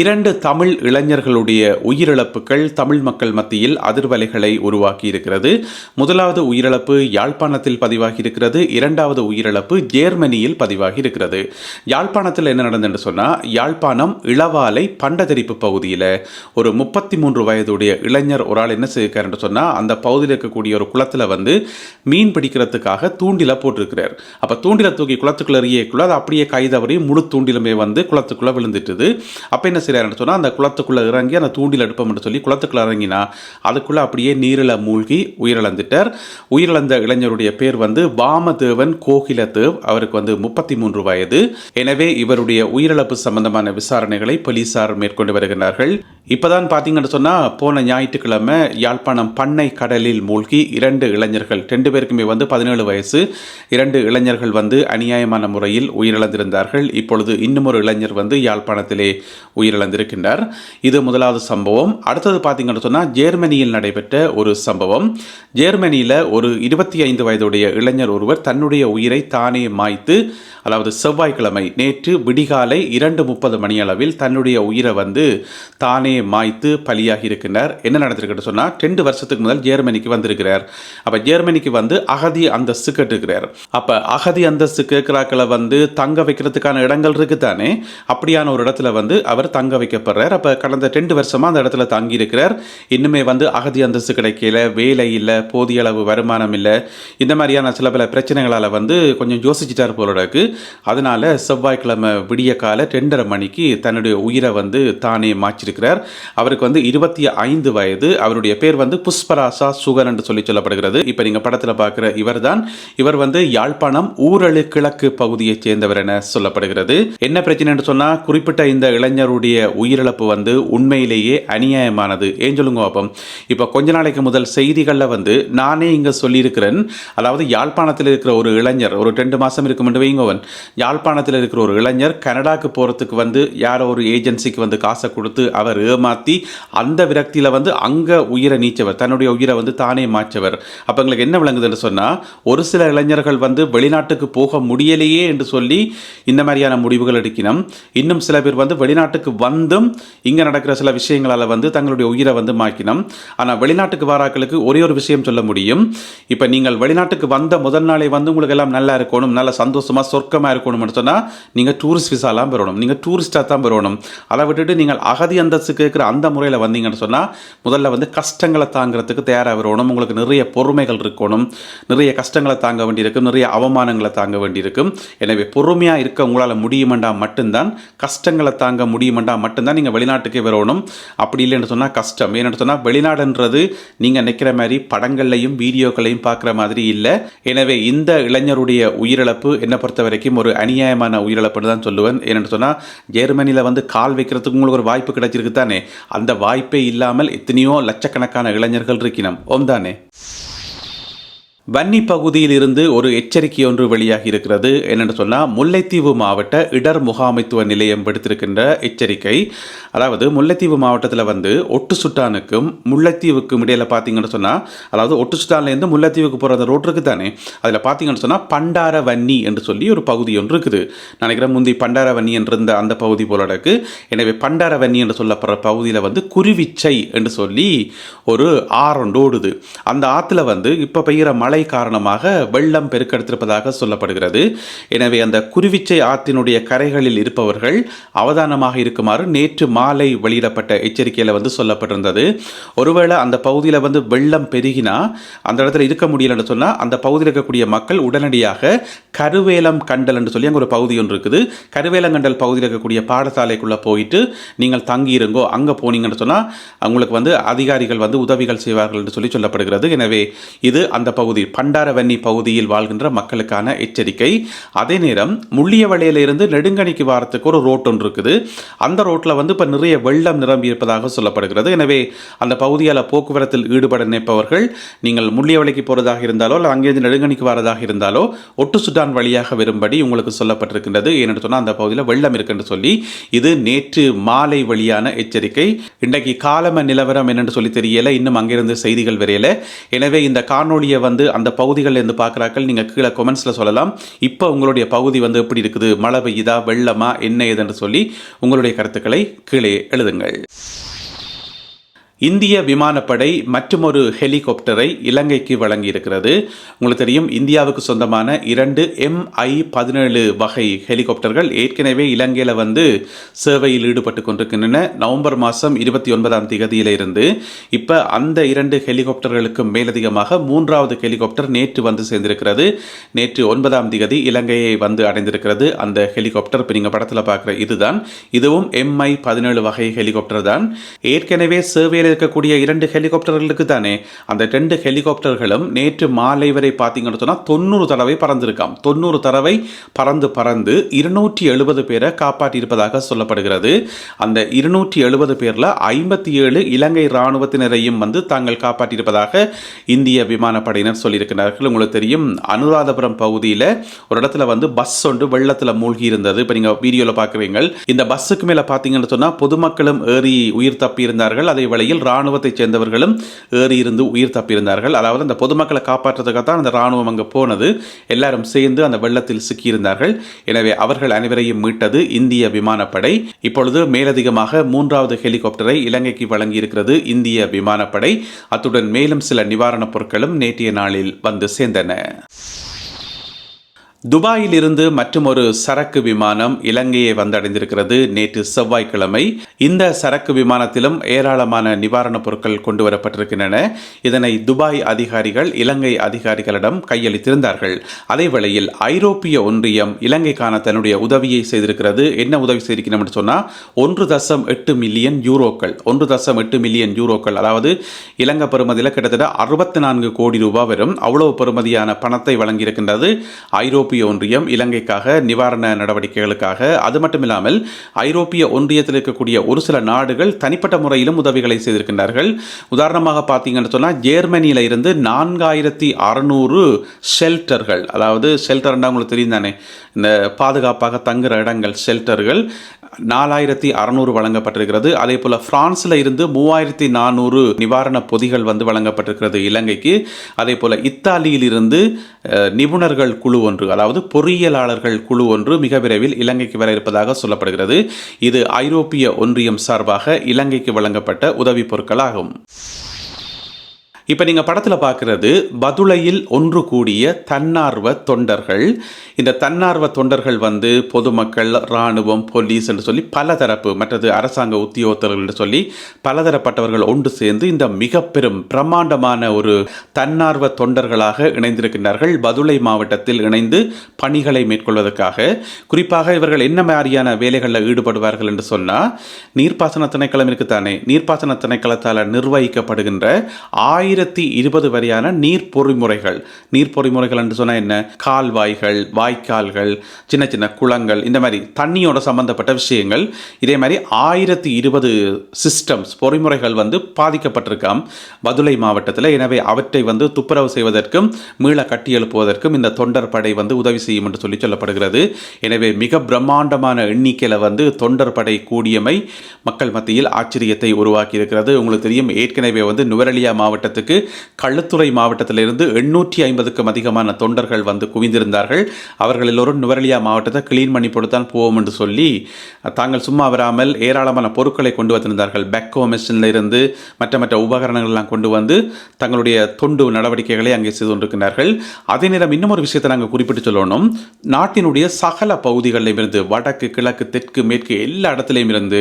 இரண்டு தமிழ் இளைஞர்களுடைய உயிரிழப்புகள் தமிழ் மக்கள் மத்தியில் அதிர்வலைகளை உருவாக்கி இருக்கிறது முதலாவது உயிரிழப்பு யாழ்ப்பாணத்தில் பதிவாகி இருக்கிறது இரண்டாவது உயிரிழப்பு ஜேர்மனியில் பதிவாகி இருக்கிறது யாழ்ப்பாணத்தில் என்ன நடந்ததுன்னு சொன்னால் யாழ்ப்பாணம் இளவாலை பண்டதரிப்பு பகுதியில் ஒரு முப்பத்தி மூன்று வயதுடைய இளைஞர் ஒரு ஆள் என்ன செய்யிருக்காருன்னு சொன்னால் அந்த பகுதியில் இருக்கக்கூடிய ஒரு குளத்தில் வந்து மீன் பிடிக்கிறதுக்காக தூண்டில போட்டிருக்கிறார். அப்போ தூண்டில தூக்கி குளத்துக்குள்ள எறியக்குள்ள அது அப்படியே கைதவறி முழு தூண்டிலுமே வந்து குளத்துக்குள்ளே விழுந்துட்டுது. அப்போ என்ன செய்கிறாருன்னு சொன்னால் அந்த குளத்துக்குள்ளே இறங்கி அந்த தூண்டில் எடுப்போம்னு சொல்லி குளத்துக்குள்ளே இறங்கினா அதுக்குள்ளே அப்படியே நீரில் மூழ்கி உயிரிழந்துட்டார். உயிரிழந்த இளைஞருடைய பேர் வந்து வாமதேவன் கோகிலதேவ். அவருக்கு வந்து முப்பத்தி மூன்று வயது. எனவே இவருடைய உயிரிழப்பு சம்பந்தமான விசாரணைகளை போலீசார் மேற்கொண்டு வருகிறார்கள். இப்போதான் பார்த்தீங்கன்னு சொன்னால் போன ஞாயிற்றுக்கிழமை யாழ்ப்பாணம் பண்ணை கடலில் மூழ்கி இரண்டு இளைஞர்கள் ரெண்டு பேருக்குமே வந்து பதினேழு வயசு இரண்டு இளைஞர்கள் வந்து அநியாயமான முறையில் உயிரிழந்திருந்தார்கள். இப்பொழுது இன்னும் ஒரு இளைஞர் வந்து யாழ்ப்பாணத்திலே உயிரிழந்திருக்கின்றார். இது முதலாவது சம்பவம். அடுத்தது பார்த்தீங்கன்னு சொன்னால் ஜேர்மனியில் நடைபெற்ற ஒரு சம்பவம். ஜேர்மனியில் ஒரு இருபத்தி ஐந்து வயதுடைய இளைஞர் ஒருவர் தன்னுடைய உயிரை தானே மாய்த்து அதாவது செவ்வாய்க்கிழமை நேற்று விடிகாலை இரண்டு முப்பது மணியளவில் தன்னுடைய உயிரை வந்து தானே மாய்த்து பலியாகி இருக்கின்றார். என்ன நடந்திருக்குன்னு சொன்னால் ரெண்டு வருஷத்துக்கு முதல் ஜெர்மனிக்கு வந்திருக்கிறார். அப்போ ஜெர்மனிக்கு வந்து அகதி அந்தஸ்து கேட்டிருக்கிறார். அப்போ அகதி அந்தஸ்து கேட்குறாக்களை வந்து தங்க வைக்கிறதுக்கான இடங்கள் இருக்குதானே? அப்படியான ஒரு இடத்துல வந்து அவர் தங்க வைக்கப்படுறார். அப்போ கடந்த ரெண்டு வருஷமாக அந்த இடத்துல தங்கி இருக்கிறார் இன்னுமே வந்து அகதி அந்தஸ்து கிடைக்கல வேலை இல்லை போதிய அளவு வருமானம் இல்லை. இந்த மாதிரியான சில பல பிரச்சனைகளால் வந்து கொஞ்சம் யோசிச்சுட்டார் போலடக்கு இருக்கு. அதனால செவ்வாய்க்கிழமை விடிய கால ரெண்டரை மணிக்கு தன்னுடைய உயிரை வந்து தானே மாச்சிருக்கிறார் அவருக்கு வந்து இருபத்தி ஐந்து வயது. அவருடைய பேர் வந்து புஷ்பராசா சுகர் என்று சொல்லி சொல்லப்படுகிறது. இப்போ நீங்கள் படத்தில் பார்க்குற இவர் தான் இவர் வந்து யாழ்ப்பாணம் ஊரழு கிழக்கு பகுதியைச் சேர்ந்தவர் என சொல்லப்படுகிறது. என்ன பிரச்சனை என்று சொன்னால் குறிப்பிட்ட இந்த இளைஞருடைய உயிரிழப்பு வந்து உண்மையிலேயே அநியாயமானது. ஏன் சொல்லுங்க பாப்போம். இப்போ கொஞ்ச நாளைக்கு முதல் செய்திகளில் வந்து நானே இங்கே சொல்லியிருக்கிறேன். அதாவது யாழ்ப்பாணத்தில் இருக்கிற ஒரு இளைஞர் ஒரு ரெண்டு மாதம் இருக்கும் என்று வைங்கோவன் யாழ்ப்பாணத்தில் இருக்கிற ஒரு இளைஞர் கனடாக்கு போகிறதுக்கு வந்து யாரோ ஒரு ஏஜென்சிக்கு வந்து காசை கொடுத்து அவர் ஏமாற்றி அந்த விரக்தியில் வந்து அங்கே உயிரை நீச்சவர் தன்னுடைய உயிரை வந்து தானே மாற்றவர். அப்போ எங்களுக்கு என்ன விளங்குதுன்னு சொன்னால் ஒரு சில இளைஞர்கள் வந்து வெளிநாட்டுக்கு போக முடியலையே என்று சொல்லி இந்த மாதிரியான முடிவுகள் எடுக்கணும் இன்னும் சில பேர் வந்து வெளிநாட்டுக்கு வந்தும் இங்கே நடக்கிற சில விஷயங்களால் வந்து தங்களுடைய உயிரை வந்து மாக்கினோம். ஆனால் வெளிநாட்டுக்கு வாராக்களுக்கு ஒரே ஒரு விஷயம் சொல்ல முடியும். இப்போ நீங்கள் வெளிநாட்டுக்கு வந்த முதல் நாளே வந்து உங்களுக்கு எல்லாம் நல்லா இருக்கணும் நல்ல சந்தோஷமாக சொர்க்கமாக இருக்கணும்னு சொன்னால் நீங்கள் டூரிஸ்ட் விசாலாம் பெறணும். நீங்கள் டூரிஸ்டாக தான் பெறணும். அதை விட்டுட்டு நீங்கள் அகதி அந்தஸ்துக்கு கேட்குற அந்த முறையில் வந்தீங்கன்னு சொன்னால் முதல்ல வந்து கஷ்டங்களை தாங்கிறதுக்கு தயாராக வரணும் உங்களுக்கு நிறைய பொறுமைகள் இருக்கணும். நிறைய கஷ்டங்களை தாங்க வேண்டியிருக்கும். நிறைய அவமானங்களை தாங்க வேண்டியிருக்கும். எனவே பொறுமையாக இருக்க உங்களால் முடியுமெண்டா மட்டும்தான் கஷ்டங்களை தாங்க முடியுமெண்டா மட்டும்தான் நீங்கள் வெளிநாட்டுக்கே வரணும். அப்படி இல்லைன்னு சொன்னால் கஷ்டம். ஏன்னு சொன்னால் வெளிநாடுன்றது நீங்கள் நிற்கிற மாதிரி படங்கள்லையும் வீடியோக்களையும் பார்க்குற மாதிரி இல்லை. எனவே இந்த இளைஞருடைய உயிரிழப்பு என்னை பொறுத்த வரைக்கும் ஒரு அநியாயமான உயிரிழப்புன்னு தான் சொல்லுவேன். ஏன்னு சொன்னால் ஜெர்மனியில் வந்து கால் வைக்கிறதுக்கு உங்களுக்கு ஒரு வாய்ப்பு கிடைச்சிருக்கு தான் அந்த வாய்ப்பே இல்லாமல் எத்தனையோ லட்சக்கணக்கான இளைஞர்கள் இருக்கிறோம் ஓம் தானே? வன்னி பகுதியில் இருந்து ஒரு எச்சரிக்கை ஒன்று வெளியாகி இருக்கிறது என்னென்னு சொன்னால் முல்லைத்தீவு மாவட்ட இடர் முகாமைத்துவ நிலையம் விடுத்திருக்கின்ற எச்சரிக்கை. அதாவது முல்லைத்தீவு மாவட்டத்தில் வந்து ஒட்டு சுட்டானுக்கும் முல்லைத்தீவுக்கும் இடையில் பார்த்தீங்கன்னு சொன்னால் அதாவது ஒட்டு சுட்டான்லேருந்து முல்லைத்தீவுக்கு போகிற அந்த ரோட் இருக்குது தானே? அதில் பார்த்தீங்கன்னு சொன்னால் பண்டார வன்னி என்று சொல்லி ஒரு பகுதி ஒன்று இருக்குது. நினைக்கிறேன் முந்தி பண்டார வன்னி என்றிருந்த அந்த பகுதி போல இருக்கு எனவே பண்டார வன்னி என்று சொல்லப்படுற பகுதியில் வந்து குருவிச்சை என்று சொல்லி ஒரு ஆறொண்டு ஓடுது. அந்த ஆற்றுல வந்து இப்போ பெய்கிற மழை காரணமாக வெள்ளம் பெருக்கெடுத்திருப்பதாக சொல்லப்படுகிறது. எனவே அந்த குருவிச்சை ஆற்றினுடைய கரைகளில் இருப்பவர்கள் அவதானமாக இருக்குமாறு நேற்று மாலை வெளியிடப்பட்ட எச்சரிக்கையில் வந்து சொல்லப்பட்டிருந்தது. ஒருவேளை அந்த பகுதியில் வந்து வெள்ளம் பெருகினா அந்த இடத்துல இருக்க முடியலன்னு சொன்னால் அந்த பகுதியில் இருக்கக்கூடிய மக்கள் உடனடியாக கருவேலம் கண்டல் என்று சொல்லி அங்கே ஒரு பகுதி ஒன்று இருக்குது. கருவேலங்கண்டல் பகுதியில் இருக்கக்கூடிய பாடசாலைக்குள்ளே போயிட்டு நீங்கள் தங்கியிருங்கோ அங்கே போனீங்கன்னு சொன்னால் அவங்களுக்கு வந்து அதிகாரிகள் வந்து உதவிகள் செய்வார்கள் என்று சொல்லி சொல்லப்படுகிறது. எனவே இது அந்த பகுதி. பண்டாரவன்னி பகுதியில் வாழ்கின்ற மக்களுக்கான எச்சரிக்கை. அதே நேரம் முள்ளியவளையிலிருந்து நெடுங்கணிக்கு வாரத்துக்கு ஒரு ரோட் ஒன்று இருக்குது. அந்த ரோட்டில் வந்து இப்போ நிறைய வெள்ளம் நிரம்பி இருப்பதாக சொல்லப்படுகிறது. எனவே அந்த பகுதியால் போக்குவரத்தில் ஈடுபட நினைப்பவர்கள் நீங்கள் முள்ளியவளைக்கு போகிறதாக இருந்தாலோ இல்லை அங்கேருந்து நெடுங்கணிக்கு வரதாக இருந்தாலோ ஒட்டு சுடான் வழியாக வரும்படி உங்களுக்கு சொல்லப்பட்டிருக்கின்றது. ஏன்னு சொன்னால் அந்த பகுதியில் வெள்ளம் இருக்குன்னு சொல்லி இது நேற்று மாலை வழியான எச்சரிக்கை. இன்றைக்கு காலம நிலவரம் என்னென்று சொல்லி தெரியல. இன்னும் அங்கிருந்து செய்திகள் வரையல. எனவே இந்த காணொளியை வந்து அந்த பகுதிகளில் இருந்து பார்க்குறாக்கள் நீங்கள் கீழே கொமெண்ட்ஸில் சொல்லலாம். இப்போ உங்களுடைய பகுதி வந்து எப்படி இருக்குது? மழை பெய்யுதா? வெள்ளமா? என்ன ஏதுன்னு சொல்லி உங்களுடைய கருத்துக்களை கீழே எழுதுங்கள். இந்திய விமானப்படை மற்றொரு ஹெலிகாப்டரை இலங்கைக்கு வழங்கியிருக்கிறது. உங்களுக்கு தெரியும் இந்தியாவுக்கு சொந்தமான இரண்டு எம்ஐ பதினேழு வகை ஹெலிகாப்டர்கள் ஏற்கனவே இலங்கையில் வந்து சேவையில் ஈடுபட்டு கொண்டிருக்கின்றன. நவம்பர் மாதம் இருபத்தி ஒன்பதாம் திகதியில் இருந்து இப்போ அந்த இரண்டு ஹெலிகாப்டர்களுக்கு மேலதிகமாக மூன்றாவது ஹெலிகாப்டர் நேற்று வந்து சேர்ந்திருக்கிறது. நேற்று ஒன்பதாம் தேதி இலங்கையை வந்து அடைந்திருக்கிறது. அந்த ஹெலிகாப்டர் இப்போ நீங்கள் படத்தில் பார்க்குற இதுதான். இதுவும் எம்ஐ பதினேழு வகை ஹெலிகாப்டர் தான். ஏற்கனவே சேவையில் இருக்கக்கூடிய இரண்டு ஹெலிகாப்டர்களுக்கு தானே அந்த ரெண்டு ஹெலிகாப்டர்களும் நேற்று மாலை வரை பார்த்தீங்கன்னு சொன்னால் தொண்ணூறு தடவை பறந்திருக்காம். தொண்ணூறு தடவை பறந்து பறந்து இருநூற்றி எழுபது பேரை காப்பாற்றியிருப்பதாக சொல்லப்படுகிறது. அந்த இருநூற்றி எழுபது பேரில் ஐம்பத்தி ஏழு இலங்கை இராணுவத்தினரையும் வந்து தாங்கள் காப்பாற்றியிருப்பதாக இந்திய விமானப்படையினர் சொல்லியிருக்கிறார்கள். உங்களுக்கு தெரியும் அனுராதபுரம் பகுதியில் ஒரு இடத்துல வந்து பஸ் ஒன்று வெள்ளத்தில் மூழ்கி இருந்தது இப்போ நீங்கள் வீடியோவில் பார்க்குறீங்க இந்த பஸ்ஸுக்கு மேலே பார்த்தீங்கன்னு சொன்னால் பொதுமக்களும் ஏறி உயிர் தப்பி இருந்தார்கள் அதே வேளையில் இராணுவத்தைச் சேர்ந்தவர்களும் ஏறி இருந்து உயிர் தப்பியிருந்தார்கள். அதாவது அந்த பொதுமக்களை காப்பாற்றுறதுக்காக தான் அந்த இராணுவம் அங்கே போனது. எல்லாரும் சேர்ந்து அந்த வெள்ளத்தில் சிக்கியிருந்தார்கள். எனவே அவர்கள் அனைவரையும் மீட்டது இந்திய விமானப்படை. இப்பொழுது மேலதிகமாக மூன்றாவது ஹெலிகாப்டரை இலங்கைக்கு வழங்கியிருக்கிறது இந்திய விமானப்படை. அத்துடன் மேலும் சில நிவாரணப் பொருட்களும் நேற்றைய நாளில் வந்து சேர்ந்தன. துபாயில் இருந்து மற்றொரு சரக்கு விமானம் இலங்கையை வந்தடைந்திருக்கிறது. நேற்று செவ்வாய்க்கிழமை இந்த சரக்கு விமானத்திலும் ஏராளமான நிவாரணப் பொருட்கள் கொண்டு வரப்பட்டிருக்கின்றன இதனை துபாய் அதிகாரிகள் இலங்கை அதிகாரிகளிடம் கையளித்திருந்தார்கள். அதேவேளையில் ஐரோப்பிய ஒன்றியம் இலங்கைக்கான தன்னுடைய உதவியை செய்திருக்கிறது. என்ன உதவி செய்திருக்கணும் சொன்னால் ஒன்று தசம் எட்டு மில்லியன் யூரோக்கள் ஒன்று தசம் எட்டு மில்லியன் யூரோக்கள் அதாவது இலங்கை பெறுமதியில் கிட்டத்தட்ட அறுபத்தி நான்கு கோடி ரூபாய் வரும். அவ்வளவு பெறுமதியான பணத்தை வழங்கியிருக்கின்றது ஐரோப்பிய ஐரோப்பிய ஒன்றியம் இலங்கைக்காக நிவாரண நடவடிக்கைகளுக்காக அது மட்டுமில்லாமல் ஐரோப்பிய ஒன்றியத்தில் இருக்கக்கூடிய ஒரு சில நாடுகள் தனிப்பட்ட முறையிலும் உதவிகளை செய்திருக்கின்றார்கள். உதாரணமாக பார்த்தீங்கன்னு சொன்னால் ஜேர்மனியில் இருந்து நான்காயிரத்தி அறுநூறு ஷெல்டர்கள் அதாவது ஷெல்டர்னா உங்களுக்கு தெரியும் தானே? இந்த பாதுகாப்பாக தங்குற இடங்கள் ஷெல்டர்கள் நாலாயிரத்தி அறநூறு வழங்கப்பட்டிருக்கிறது. அதே போல் ஃப்ரான்ஸில் இருந்து மூவாயிரத்தி நானூறு நிவாரண பொதிகள் வந்து வழங்கப்பட்டிருக்கிறது இலங்கைக்கு. அதே போல் இத்தாலியில் இருந்து நிபுணர்கள் குழு ஒன்று அதாவது அதாவது பொறியியலாளர்கள் குழு ஒன்று மிக விரைவில் இலங்கைக்கு வர இருப்பதாக சொல்லப்படுகிறது. இது ஐரோப்பிய ஒன்றியம் சார்பாக இலங்கைக்கு வழங்கப்பட்ட உதவி பொருட்களாகும். இப்போ நீங்கள் படத்தில் பார்க்குறது பதுளையில் ஒன்று கூடிய தன்னார்வ தொண்டர்கள். இந்த தன்னார்வ தொண்டர்கள் வந்து பொதுமக்கள் இராணுவம் போலீஸ் என்று சொல்லி பல தரப்பு மற்றது அரசாங்க உத்தியோகத்தர்கள் என்று சொல்லி பலதரப்பட்டவர்கள் ஒன்று சேர்ந்து இந்த மிக பெரும் பிரம்மாண்டமான ஒரு தன்னார்வ தொண்டர்களாக இணைந்திருக்கின்றார்கள். பதுளை மாவட்டத்தில் இணைந்து பணிகளை மேற்கொள்வதற்காக. குறிப்பாக இவர்கள் என்ன மாதிரியான வேலைகளில் ஈடுபடுவார்கள் என்று சொன்னால் நீர்ப்பாசன திணைக்களம் இருக்குத்தானே நீர்ப்பாசன திணைக்களத்தால் நிர்வகிக்கப்படுகின்ற ஆயிரம் ஆயிரத்தி இருபது வரையான நீர் பொறிமுறைகள். நீர் பொறிமுறைகள் என்று சொன்னால் என்ன? கால்வாய்கள் வாய்க்கால்கள் சின்ன சின்ன குளங்கள் இந்த மாதிரி தண்ணியோட சம்பந்தப்பட்ட விஷயங்கள். இதே மாதிரி ஆயிரத்தி இருபது சிஸ்டம்ஸ் பொறிமுறைகள் வந்து பாதிக்கப்பட்டிருக்காம். மதுரை மாவட்டத்தில். எனவே அவற்றை வந்து துப்புரவு செய்வதற்கும் மீள கட்டி எழுப்புவதற்கும் இந்த தொண்டர் படை வந்து உதவி செய்யும் என்று சொல்லி சொல்லப்படுகிறது. எனவே மிக பிரம்மாண்டமான எண்ணிக்கையில் வந்து தொண்டர் படை கூடியமை மக்கள் மத்தியில் ஆச்சரியத்தை உருவாக்கி இருக்கிறது உங்களுக்கு தெரியும் ஏற்கனவே வந்து நுவரலியா மாவட்டத்துக்கு மாவட்டத்துக்கு கள்ளத்துறை மாவட்டத்திலிருந்து எண்ணூற்றி ஐம்பதுக்கும் அதிகமான தொண்டர்கள் வந்து குவிந்திருந்தார்கள். அவர்கள் எல்லோரும் நுவரலியா மாவட்டத்தை கிளீன் பண்ணி போட்டுத்தான் போவோம் என்று சொல்லி தாங்கள் சும்மா வராமல் ஏராளமான பொருட்களை கொண்டு வந்திருந்தார்கள். பெக்கோ மிஷினில் இருந்து மற்ற மற்ற உபகரணங்கள்லாம் கொண்டு வந்து தங்களுடைய தொண்டு நடவடிக்கைகளை அங்கே செய்து கொண்டிருக்கிறார்கள். அதே நேரம் இன்னும் ஒரு விஷயத்தை நாங்கள் குறிப்பிட்டு சொல்லணும். நாட்டினுடைய சகல பகுதிகளிலும் இருந்து வடக்கு கிழக்கு தெற்கு மேற்கு எல்லா இடத்துலையும் இருந்து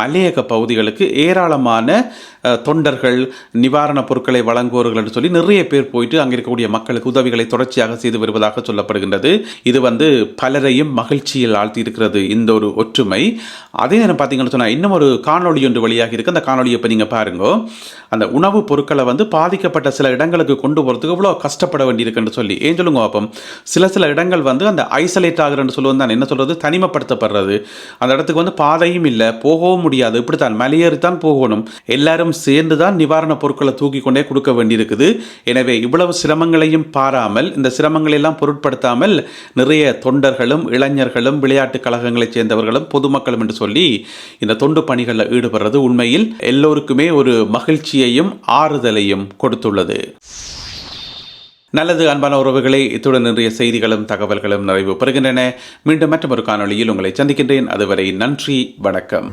மலையக பகுதிகளுக்கு ஏராளமான தொண்டர்கள் நிவாரணப் பொருட்களை வழங்குவார்கள் என்று சொல்லி நிறைய பேர் போயிட்டு அங்கே இருக்கக்கூடிய மக்களுக்கு உதவிகளை தொடர்ச்சியாக செய்து வருவதாக சொல்லப்படுகின்றது. இது வந்து பலரையும் மகிழ்ச்சியில் ஆழ்த்தி இருக்கிறது இந்த ஒரு ஒற்றுமை. அதே நேரம் பார்த்தீங்கன்னு சொன்னால் இன்னும் ஒரு காணொலி ஒன்று வழியாக இருக்குது அந்த காணொலியை இப்போ நீங்கள் பாருங்க. அந்த உணவுப் பொருட்களை வந்து பாதிக்கப்பட்ட சில இடங்களுக்கு கொண்டு போகிறதுக்கு இவ்வளோ கஷ்டப்பட வேண்டியிருக்குன்னு சொல்லி. ஏன் சொல்லுங்க அப்போ சில சில இடங்கள் வந்து அந்த ஐசோலேட் ஆகுறன்னு சொல்லுவோம் தான் என்ன சொல்கிறது தனிமப்படுத்தப்படுறது. அந்த இடத்துக்கு வந்து பாதையும் இல்லை போகவும் முடியாது. இப்படித்தான் மலையேறித்தான் போகணும். எல்லாரும் சேர்ந்து தான் நிவாரணப் பொருட்களை தூக்கி கொண்டே கொடுக்க வேண்டியிருக்குது. எனவே இவ்வளவு சிரமங்களையும் பாராமல் இந்த சிரமங்களை எல்லாம் பொருட்படுத்தாமல் நிறைய தொண்டர்களும் இளைஞர்களும் விளையாட்டுக் கழகங்களைச் சேர்ந்தவர்களும் பொதுமக்களும் என்று சொல்லி இந்த தொண்டு பணிகளில் ஈடுபடுறது உண்மையில் எல்லோருக்குமே ஒரு மகிழ்ச்சியையும் ஆறுதலையும் கொடுத்துள்ளது. நல்லது அன்பான உறவுகளே இத்துடன் இன்றைய செய்திகளும் தகவல்களும் நிறைவு பெறுகின்றன. மீண்டும் மற்றொரு காணொளியில் உங்களை சந்திக்கின்றேன். அதுவரை நன்றி வணக்கம்.